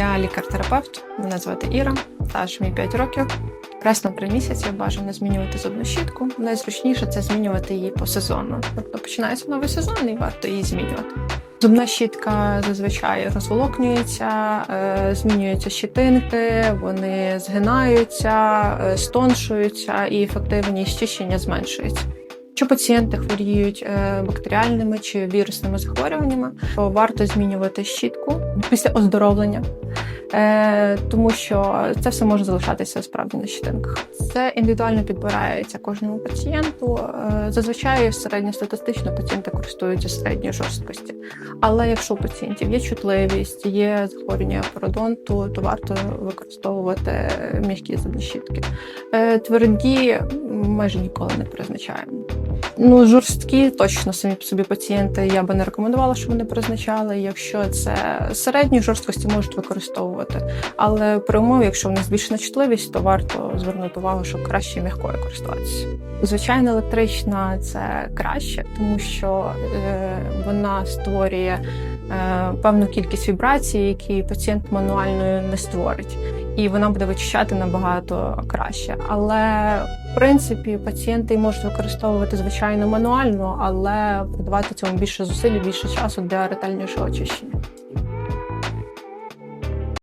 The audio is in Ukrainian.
Я лікар-терапевт, мене звати Іра, стаж мій 5 років. Раз на три місяці бажано змінювати зубну щітку. Найзручніше це змінювати її посезонно. Тобто починається новий сезон і варто її змінювати. Зубна щітка зазвичай розволокнюється, е, змінюються щитинки, вони згинаються, е, стоншуються і ефективність чищення зменшується. Якщо пацієнти хворіють е, бактеріальними чи вірусними захворюваннями, то варто змінювати щітку після оздоровлення, е, тому що це все може залишатися справді на щитинках. Це індивідуально підбирається кожному пацієнту. Е, Зазвичай середньостатистично пацієнти користуються середньої жорсткості. Але якщо у пацієнтів є чутливість, є захворювання пародонту, то варто використовувати м'які зубні щітки. Е, Тверді майже ніколи не призначаємо. Ну, жорсткі точно самі по собі пацієнти я би не рекомендувала, щоб вони призначали. Якщо це середні жорсткості, можуть використовувати. Але при умові, якщо в них збільшена чутливість, то варто звернути увагу, щоб краще м'якою користуватися. Звичайно, електрична це краще, тому що е, вона створює певну кількість вібрацій, які пацієнт мануальною не створить, і вона буде вичищати набагато краще. Але в принципі пацієнти можуть використовувати звичайно мануально, але придавати цьому більше зусиль, більше часу для ретельнішого очищення.